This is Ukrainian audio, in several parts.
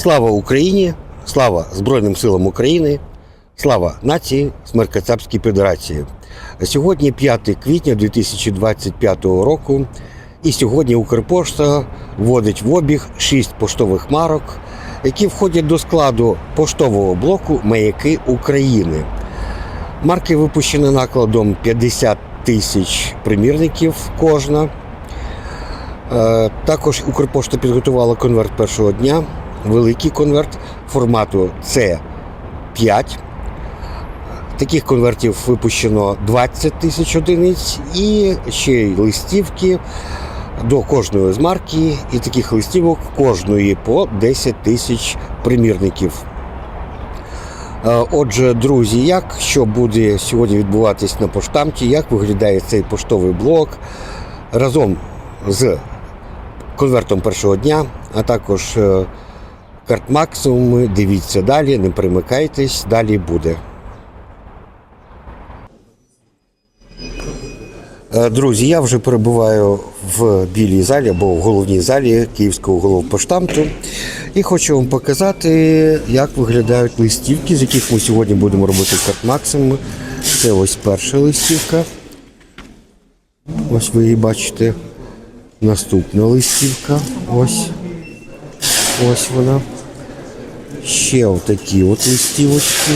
Слава Україні! Слава Збройним силам України! Слава нації смерть Кацапській Федерації! Сьогодні 5 квітня 2025 року. І сьогодні Укрпошта вводить в обіг 6 поштових марок, які входять до складу поштового блоку Маяки України. Марки випущені накладом 50 тисяч примірників кожна. Е, Також Укрпошта підготувала конверт першого дня, великий конверт формату С5. Таких конвертів випущено 20 тисяч одиниць і ще й листівки до кожної з марки, і таких листівок кожної по 10 тисяч примірників. Е, Отже, друзі, як що буде сьогодні відбуватись на поштамті, як виглядає цей поштовий блок разом з конвертом першого дня, а також е, карт максимуми. Дивіться далі, не примикайтесь, далі буде. Е, Друзі, я вже перебуваю в білій залі або в головній залі Київського головпоштамту і хочу вам показати, як виглядають листівки, з яких ми сьогодні будемо робити карт максимум. Це ось перша листівка. Ось ви її бачите. Наступна листівка. Ось. Ось вона. Ще отакі от листівочки.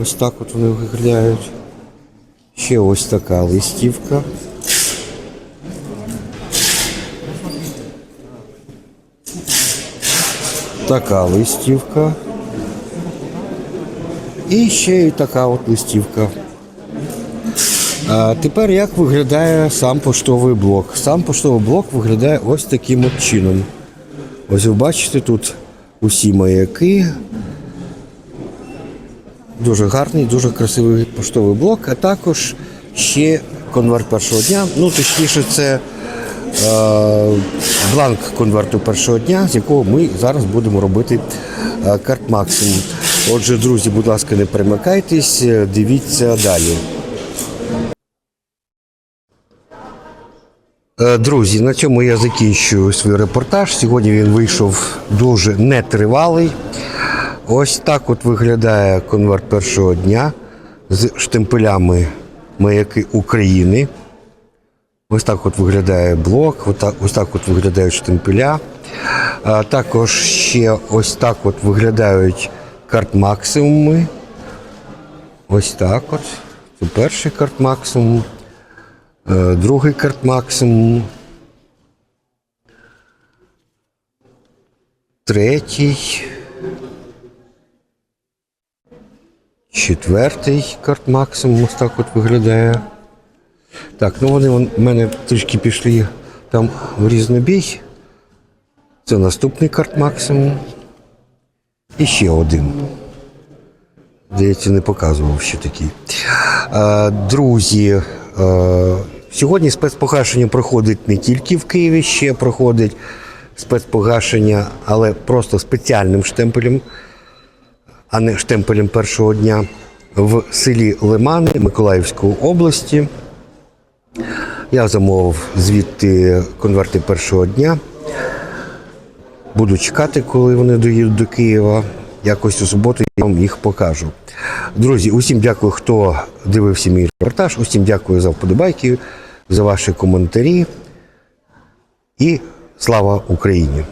Ось так от вони виглядають. Ще ось така листівка. Така листівка. І ще й така от листівка. А тепер як виглядає сам поштовий блок? Сам поштовий блок виглядає ось таким от чином. Ось ви бачите тут усі маяки. Дуже гарний, дуже красивий поштовий блок, а також ще конверт першого дня. Ну, точніше, це е, бланк конверту першого дня, з якого ми зараз будемо робити е, карт максимум. Отже, друзі, будь ласка, не перемикайтесь, дивіться далі. Друзі, на цьому я закінчую свій репортаж. Сьогодні він вийшов дуже нетривалий. Ось так от виглядає конверт першого дня з штемпелями маяки України. Ось так от виглядає блок, ось так от виглядають штемпеля. А також ще ось так от виглядають карт максимуми. Ось так от. Це перший карт максимум. Е, Другий карт максимум. Третій. Четвертий карт максимум ось так от виглядає. Так, ну вони в мене трішки пішли там в різнобій. Це наступний карт максимум. І ще один. Здається, не показував ще такий. Е, Друзі, е, сьогодні спецпогашення проходить не тільки в Києві, ще проходить спецпогашення, але просто спеціальним штемпелем а не штемпелем першого дня в селі Лимани Миколаївської області. Я замовив звідти конверти першого дня. Буду чекати, коли вони доїдуть до Києва. Якось у суботу я вам їх покажу. Друзі, усім дякую, хто дивився мій репортаж. Усім дякую за вподобайки, за ваші коментарі. І слава Україні!